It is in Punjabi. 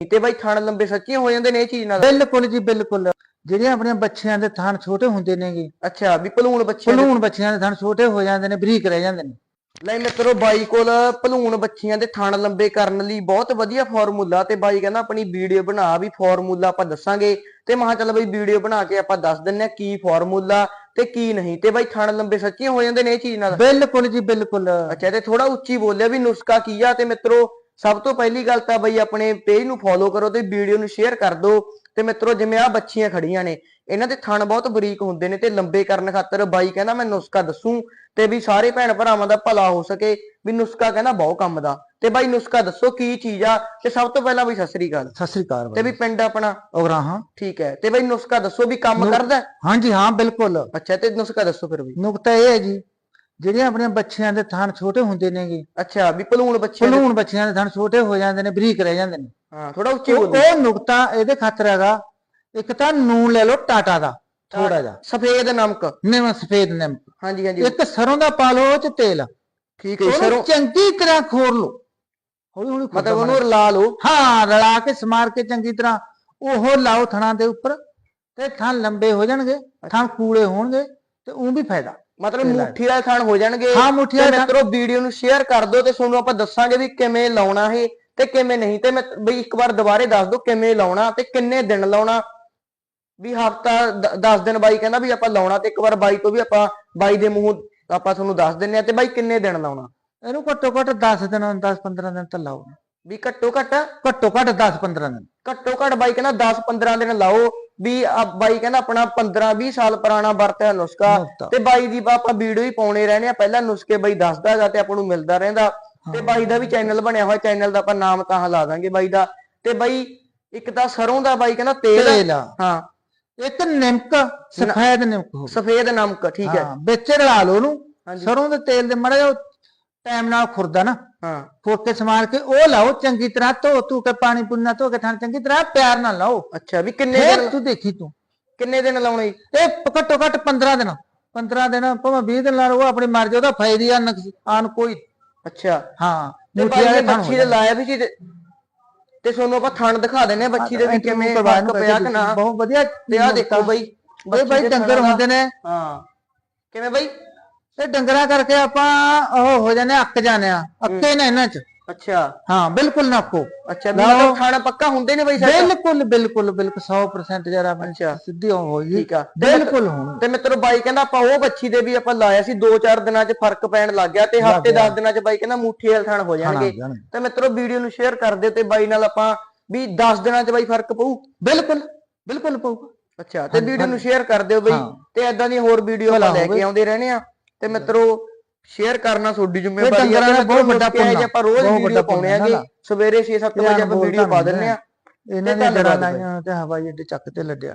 ਤੇ ਬਾਈ ਥਣ ਲੰਬੇ ਸੱਚੀਆਂ ਹੋ ਜਾਂਦੇ ਨੇ ਇਹ ਚੀਜ਼ ਨਾਲ। ਬਿਲਕੁਲ ਜੀ ਬਿਲਕੁਲ। ਜਿਹੜੀਆਂ ਆਪਣੀਆਂ ਬੱਚਿਆਂ ਦੇ ਥਣ ਛੋਟੇ ਹੁੰਦੇ ਨੇਗੇ। ਅੱਛਾ ਵੀ ਭਲੂਣ ਬੱਚਿਆਂ ਦੇ। ਭਲੂਣ ਬੱਚਿਆਂ ਦੇ ਥਣ ਛੋਟੇ ਹੋ ਜਾਂਦੇ ਨੇ ਬਰੀਕ ਰਹਿ ਜਾਂਦੇ ਨੇ। ਲੈ ਮਿੱਤਰੋ ਬਾਈ ਕੋਲ ਭਲੂਣ ਬੱਚੀਆਂ ਦੇ ਥਣ ਲੰਬੇ ਕਰਨ ਲਈ ਬਹੁਤ ਵਧੀਆ ਫਾਰਮੂਲਾ ਤੇ ਬਾਈ ਕਹਿੰਦਾ ਆਪਣੀ ਵੀਡੀਓ ਬਣਾ ਵੀ ਫਾਰਮੂਲਾ ਆਪਾਂ ਦੱਸਾਂਗੇ। ਤੇ ਮਹਾ ਚੱਲ ਬਾਈ ਵੀਡੀਓ ਬਣਾ ਕੇ ਆਪਾਂ ਦੱਸ ਦਿੰਨੇ ਆ ਕੀ ਫਾਰਮੂਲਾ ਤੇ ਕੀ ਨਹੀਂ। ਤੇ ਬਾਈ ਥਣ ਲੰਬੇ ਸੱਚੀਆਂ ਹੋ ਜਾਂਦੇ ਨੇ ਇਹ ਚੀਜ਼ ਨਾਲ। ਬਿਲਕੁਲ ਜੀ ਬਿਲਕੁਲ। ਅੱਛਾ ਤੇ ਥੋੜਾ ਉੱਚੀ ਬੋਲਿਆ ਵੀ ਨੁਸਖਾ ਕੀ ਆ? ਤੇ ਮਿੱਤਰੋ ਸਭ ਤੋਂ ਪਹਿਲੀ ਗੱਲ ਤਾਂ ਬਈ ਆਪਣੇ ਪੇਜ ਨੂੰ ਫੋਲੋ ਕਰੋ ਤੇ ਵੀਡੀਓ ਨੂੰ ਸ਼ੇਅਰ ਕਰ ਦਿਓ। ਤੇ ਮਿੱਤਰੋ ਜਿਵੇਂ ਆ ਬੱਚੀਆਂ ਖੜੀਆਂ ਨੇ ਇਹਨਾਂ ਦੇ ਥਣ ਬਹੁਤ ਬਰੀਕ ਹੁੰਦੇ ਨੇ ਤੇ ਲੰਬੇ ਕਰਨ ਖਾਤਰ ਬਾਈ ਕਹਿੰਦਾ ਮੈਂ ਨੁਸਖਾ ਦੱਸੂ ਤੇ ਵੀ ਸਾਰੇ ਭੈਣ ਭਰਾਵਾਂ ਦਾ ਭਲਾ ਹੋ ਸਕੇ ਵੀ ਨੁਸਖਾ ਕਹਿੰਦਾ ਬਹੁਤ ਕੰਮ ਦਾ। ਤੇ ਬਾਈ ਨੁਸਖਾ ਦੱਸੋ ਕੀ ਚੀਜ਼ ਆ ਤੇ ਸਭ ਤੋਂ ਪਹਿਲਾਂ ਬਈ ਸਤਿ ਸ੍ਰੀ ਅਕਾਲ। ਸਤਿ ਸ੍ਰੀ ਅਕਾਲ ਤੇ ਵੀ ਪਿੰਡ ਆਪਣਾ? ਔਗਰਾ ਹਾਂ। ਠੀਕ ਹੈ। ਤੇ ਬਈ ਨੁਸਖਾ ਦੱਸੋ ਵੀ ਕੰਮ ਕਰਦਾ? ਹਾਂਜੀ ਹਾਂ ਬਿਲਕੁਲ। ਅੱਛਾ ਤੇ ਨੁਸਖਾ ਦੱਸੋ ਫਿਰ ਬਈ ਨੁਕਤਾ ਇਹ ਹੈ ਜੀ ਜਿਹੜੀਆਂ ਆਪਣੀਆਂ ਬੱਚਿਆਂ ਦੇ ਥਣ ਛੋਟੇ ਹੁੰਦੇ ਨੇਗੇ। ਅੱਛਾ ਵੀ ਭਲੂਣ ਬੱਚਿਆਂ ਦੇ ਭਲੂਣ ਬੱਚਿਆਂ ਦੇ ਥਣ ਛੋਟੇ ਹੋ ਜਾਂਦੇ ਨੇ ਬਰੀਕ ਰਹਿ ਜਾਂਦੇ ਨੇ। ਹਾਂ ਥੋੜਾ ਉੱਚੀ ਉਹ ਬੋਲੋ। ਉਹ ਨੁਕਤਾ ਇਹਦੇ ਖਾਤਰ ਹੈਗਾ ਇੱਕ ਤਾਂ ਨੂਨ ਲੈ ਲਓ ਟਾਟਾ ਦਾ ਥੋੜਾ ਜਿਹਾ। ਸਫੇਦ ਨਮਕ। ਨਿਮ ਸਫੇਦ ਨਿੰਮ ਹਾਂਜੀ ਹਾਂਜੀ। ਇੱਕ ਸਰੋਂ ਦਾ ਪਾ ਲਓ ਉਹ ਚ ਤੇਲ। ਠੀਕ ਹੈ ਸਰੋਂ ਉਹਨੂੰ ਚੰਗੀ ਤਰ੍ਹਾਂ ਖੋਰ ਲਓ। ਹੌਲੀ ਹੌਲੀ ਮਤਲਬ ਉਹਨੂੰ ਰਲਾ ਲਓ। ਹਾਂ ਰਲਾ ਕੇ ਸਮਾਰ ਕੇ ਚੰਗੀ ਤਰ੍ਹਾਂ ਉਹ ਲਾਓ ਥਣਾਂ ਦੇ ਉੱਪਰ ਤੇ ਥਣ ਲੰਬੇ ਹੋ ਜਾਣਗੇ ਥਣ ਕੂਲੇ ਹੋਣਗੇ ਤੇ ਉਹ ਵੀ ਫਾਇਦਾ। ਮਤਲਬ ਤੇ ਲੈ। ਮੁੱਠੀ ਵਾਲੇ ਥਣ ਹੋ ਜਾਣਗੇ। ਹਾਂ, ਮੁੱਠੀ ਤੇ ਵਾਲੇ ਥਣ- ਮਿੱਤਰੋ ਵੀਡੀਓ ਨੂੰ ਸ਼ੇਅਰ ਕਰ ਦਿਓ ਤੇ ਤੁਹਾਨੂੰ ਆਪਾਂ ਦੱਸਾਂਗੇ ਵੀ ਕਿਵੇਂ ਲਾਉਣਾ ਹੈ ਤੇ ਕਿਵੇਂ ਨਹੀਂ। ਤੇ ਮੈਂ ਬਈ ਇੱਕ ਵਾਰ ਦੁਬਾਰੇ ਦੱਸ ਦਿਓ ਕਿਵੇਂ ਲਾਉਣਾ ਤੇ ਕਿੰਨੇ ਦਿਨ ਲਾਉਣਾ। ਵੀ ਹਫਤਾ 10 ਦਿਨ ਬਾਈ ਕਹਿੰਦਾ ਵੀ ਆਪਾਂ ਲਾਉਣਾ ਤੇ ਇੱਕ ਵਾਰ ਬਾਈ ਤੋਂ ਵੀ ਆਪਾਂ ਬਾਈ ਦੇ ਮੂੰਹ ਆਪਾਂ ਤੁਹਾਨੂੰ ਦੱਸ ਦਿੰਨੇ ਆ ਤੇ ਬਾਈ ਕਿੰਨੇ ਦਿਨ ਲਾਉਣਾ। ਇਹਨੂੰ ਘੱਟੋ ਘੱਟ 10 ਦਿਨ 10 15 ਦਿਨ ਤਾਂ ਲਾਓ। ਵੀ ਘੱਟੋ ਘੱਟ ਘੱਟੋ ਘੱਟ 10 15 ਦਿਨ। ਘੱਟੋ ਘੱਟ ਬਾਈ ਕਹਿੰਦਾ 10 15 ਦਿਨ ਲਾਓ। ਵੀ ਆ ਬਾਈ ਕਹਿੰਦਾ ਆਪਣਾ 15 20 ਸਾਲ ਪੁਰਾਣਾ ਵਰਤਿਆ ਨੁਸਖਾ। ਤੇ ਬਾਈ ਦੀ ਆਪਾਂ ਵੀਡੀਓ ਹੀ ਪਾਉਣੇ ਰਹਿੰਦੇ ਆ ਪਹਿਲਾਂ ਨੁਸਖੇ ਬਾਈ ਦੱਸਦਾ ਹੈਗਾ ਤੇ ਆਪਾਂ ਨੂੰ ਮਿਲਦਾ ਰਹਿੰਦਾ। ਤੇ ਬਾਈ ਦਾ ਵੀ ਚੈਨਲ ਬਣਿਆ ਹੋਇਆ ਚੈਨਲ ਦਾ ਆਪਾਂ ਨਾਮ ਤਾਂ ਲਾ ਦਾਂਗੇ ਬਾਈ ਦਾ। ਤੇ ਬਾਈ ਇੱਕ ਤਾਂ ਸਰੋਂ ਦਾ ਬਾਈ ਕਹਿੰਦਾ ਤੇਲ ਤੇਲ ਹਾਂ। ਇੱਕ ਨਿਮਕ ਸਫੈਦ ਨਿਮਕ ਹੋ ਸਫੇਦ ਨਮਕ ਠੀਕ ਹੈ। ਹਾਂ ਵਿੱਚ ਰਲਾ ਲਓ ਉਹਨੂੰ। ਸਰੋਂ ਦੇ ਤੇਲ ਦੇ ਮੜਾ ਜਿਹਾ ਟਾਈਮ ਨਾਲ ਖੁਰਦਾ ਨਾ। ਹਾਂ। ਕੇ ਸਮਾਰ ਕੇ ਉਹ ਲਾਓ ਚੰਗੀ ਤਰ੍ਹਾਂ ਧੋ ਧੂ ਕੇ ਪਾਣੀ ਪੁੰਨਾ ਧੋ ਕੇ ਥਾਂ ਚੰਗੀ ਤਰ੍ਹਾਂ ਪਿਆਰ ਨਾਲ ਲਾਓ। ਅੱਛਾ ਵੀ ਕਿੰਨੇ ਦਿਨ ਤੂੰ ਦੇਖੀ ਤੂੰ। ਕਿੰਨੇ ਦਿਨ ਲਾਉਣੇ? ਜੀ? ਇਹ ਘੱਟੋ ਘੱਟ 15 ਦਿਨ। 15 ਦਿਨ ਭਾਵੇਂ 20 ਦਿਨ ਲਾ ਲਓ ਆਪਣੀ ਮਰਜ਼ੀ ਉਹਦਾ ਫਾਇਦਾ ਨੁਕਸਾਨ ਕੋਈ। ਅੱਛਾ। ਹਾਂ ਮੁੱਠੀ ਵਾਲੇ ਬੱਚੀ ਦੇ ਲਾਇਆ ਵੀ ਸੀ ਤੇ ਤੁਹਾਨੂੰ ਆਪਾਂ ਥਣ ਦਿਖਾ ਦਿੰਨੇ ਆ ਬੱਚੀ ਦੇ ਵੀ ਕਿਵੇਂ ਫ਼ਰਕ ਪਿਆ ਕਿ ਨਾ। ਬਹੁਤ ਵਧੀਆ ਤੇ ਆ ਦੇਖੋ ਬਈ। ਬਈ ਬਾਈ ਡੰਗਰ ਹੁੰਦੇ ਨੇ। ਹਾਂ। ਕਿਵੇਂ ਬਈ? ਤੇ ਡੰਗਰਾਂ ਕਰਕੇ ਆਪਾਂ ਉਹ ਹੋ ਜਾਂਦੇ ਆ, ਅੱਕ ਜਾਂਦੇ ਆ ਅੱਕੇ ਨਾ ਇਹਨਾਂ ਚ। ਅੱਛਾ। ਹਾਂ ਬਿਲਕੁਲ ਨਾ ਅੱਕੋ। ਅੱਛਾ ਵੀ। ਮਤਲਬ ਖਾਣਾ ਪੱਕਾ ਹੁੰਦੇ ਨੇ ਬਈ ਸੈੱਟ ਬਿਲਕੁਲ ਬਿਲਕੁਲ ਬਿਲਕੁਲ 100% ਜਰਾ ਅੱਛਾ। ਸਿੱਧੀ ਹੋ ਗਈ। ਠੀਕ ਆ। ਬਿਲਕੁਲ ਹੁਣ। ਤੇ ਮਿੱਤਰੋ ਬਾਈ ਕਹਿੰਦਾ ਆਪਾਂ ਉਹ ਬੱਚੀ ਦੇ ਵੀ ਆਪਾਂ ਲਾਇਆ ਸੀ 2-4 ਦਿਨਾਂ 'ਚ ਫ਼ਰਕ ਪੈਣ ਲੱਗ ਗਿਆ ਤੇ ਲੱਗ ਹਫ਼ਤੇ ਗਿਆ। 10 ਦਿਨਾਂ 'ਚ ਬਾਈ ਕਹਿੰਦਾ ਮੁੱਠੀ ਵਾਲ ਥਣ ਹੋ ਜਾਣਗੇ। ਤੇ ਮਿੱਤਰੋ ਵੀਡੀਓ ਨੂੰ ਸ਼ੇਅਰ ਕਰ ਦਿਓ ਤੇ ਬਾਈ ਨਾਲ ਆਪਾਂ ਵੀ 10 ਦਿਨਾਂ 'ਚ ਬਾਈ ਫ਼ਰਕ ਪਊ। ਬਿਲਕੁਲ ਬਿਲਕੁਲ ਪਊਗਾ। ਅੱਛਾ ਤੇ ਵੀਡੀਓ ਨੂੰ ਸ਼ੇਅਰ ਕਰ ਦਿਓ ਬਈ ਹਾਂ। ਤੇ ਐਦਾਂ ਦੀਆਂ ਹੋਰ ਵੀਡੀਓ ਆਪਾਂ ਲੈ ਕੇ। ਆਉਂਦੇ ਰਹਿਣੇ ਆ ਤੇ ਮਿੱਤਰੋ ਸ਼ੇਅਰ ਕਰਨਾ ਤੁਹਾਡੀ ਜ਼ਿੰਮੇਵਾਰੀ ਤੇ ਦਾ ਬਹੁਤ ਵੱਡਾ ਪੁੰਨ ਆ। ਆਪਾਂ ਰੋਜ਼ ਵੀਡੀਓ ਵੱਡਾ ਪਾਉਣੇ ਆਗੇ। ਸਵੇਰੇ 6-7 ਵਜੇ ਆਪਾਂ ਵੀਡੀਓ ਪਾ ਦਿੰਨੇ ਆ ਇਹਨਾਂ ਨੇ ਬਾਈ। ਲਾਈਆਂ ਤੇ ਹਵਾਈ ਅੱਡੇ ਚੱਕ ਤੇ ਲੱਡਿਆ